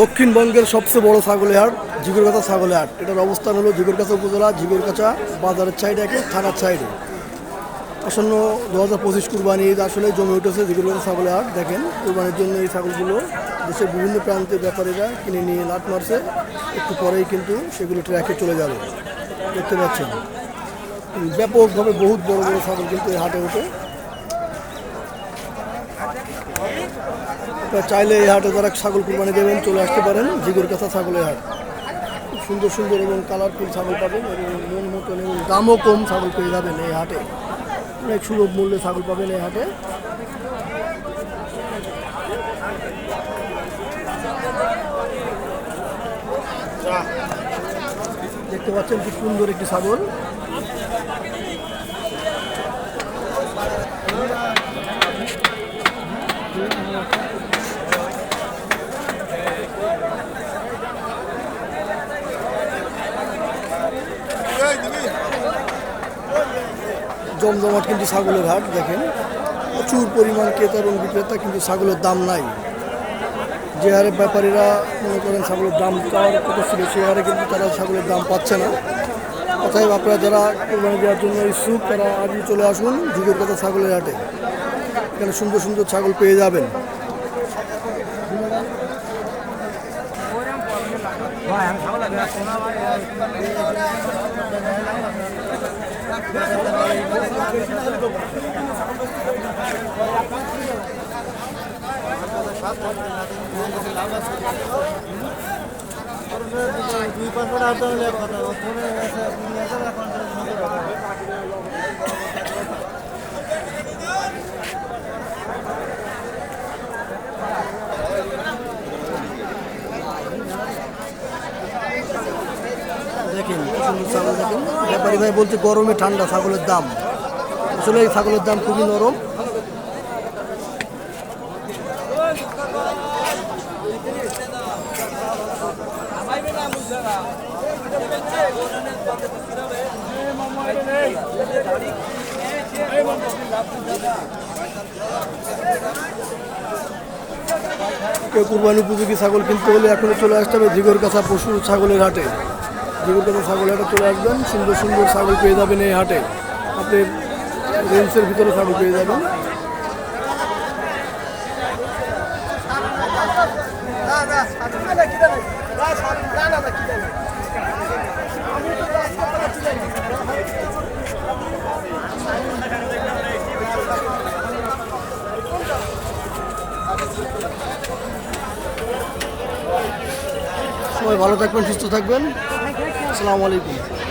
দক্ষিণবঙ্গের সবচেয়ে বড় ছাগলের হাট ঝিগুরগাছা ছাগলের হাট। এটার অবস্থান হলো ঝিগুরগাছা উপজেলা ঝিগুরগাছা বাজারের সাইডে একে, থানার সাইডে আসন্ন দু হাজার পঁচিশ কুরবানি ঈদ আসলে জমে উঠেছে ঝিগুরগাছা ছাগলের হাট। দেখেন, কুরবানির জন্য এই ছাগলগুলো দেশের বিভিন্ন প্রান্তের ব্যাপারীরা কিনে নিয়ে লাট মারছে। একটু পরেই কিন্তু সেগুলো ট্র্যাকে চলে যাবে। দেখতে পাচ্ছেন। ব্যাপকভাবে বহুত বড় বড় ছাগল কিন্তু এই হাটে ওঠে। আপনারা চাইলে এই হাটে যারা ছাগল কুরবানি দেবেন চলে আসতে পারেন। জিগুর কাছা ছাগলের হাট। সুন্দর সুন্দর এবং কালারফুল ছাগল পাবেন এবং মন মতন এবং দামও কম ছাগল পেয়ে যাবেন এই হাটে। অনেক সুলভ মূল্যে ছাগল পাবেন এই হাটে। দেখতে পাচ্ছেন কি সুন্দর একটি ছাগল। জমজমাট কিন্তু ছাগলের হাট, দেখেন। প্রচুর পরিমাণ ক্রেতা এবং বিক্রেতা কিন্তু ছাগলের দাম নাই। যে হারে ব্যাপারীরা মনে করেন ছাগলের দাম চাওয়ার কথা ছিল, সে হারে কিন্তু তারা ছাগলের দাম পাচ্ছে না। অতএব আপনারা যারা কোরবানি দেওয়ার জন্য ইচ্ছুক, তারা আজই চলে আসুন যুগের কথা ছাগলের হাটে। এখানে সুন্দর সুন্দর ছাগল পেয়ে যাবেন। দুই পাঁচ কথা ফোনে দুই হাজার এখন দেখেন কি সুন্দর ছাগল দেখেন ব্যাপারী ভাই বলছে গরমে ঠান্ডা ছাগলের দাম। আসলে এই ছাগলের দাম খুবই নরম। কেউ কুরবানি উপযোগী ছাগল কিনতে হলে এখনই চলে আসতে হবে জিগর কাছা পশু ছাগলের হাটে। কাছা ছাগল হাটে চলে আসবেন, সুন্দর সুন্দর ছাগল পেয়ে যাবেন এই হাটে। আপনি রেঞ্জের ভিতরে ছাগল পেয়ে যাবেন। সবাই ভালো থাকবেন, সুস্থ থাকবেন। আসসালামু আলাইকুম।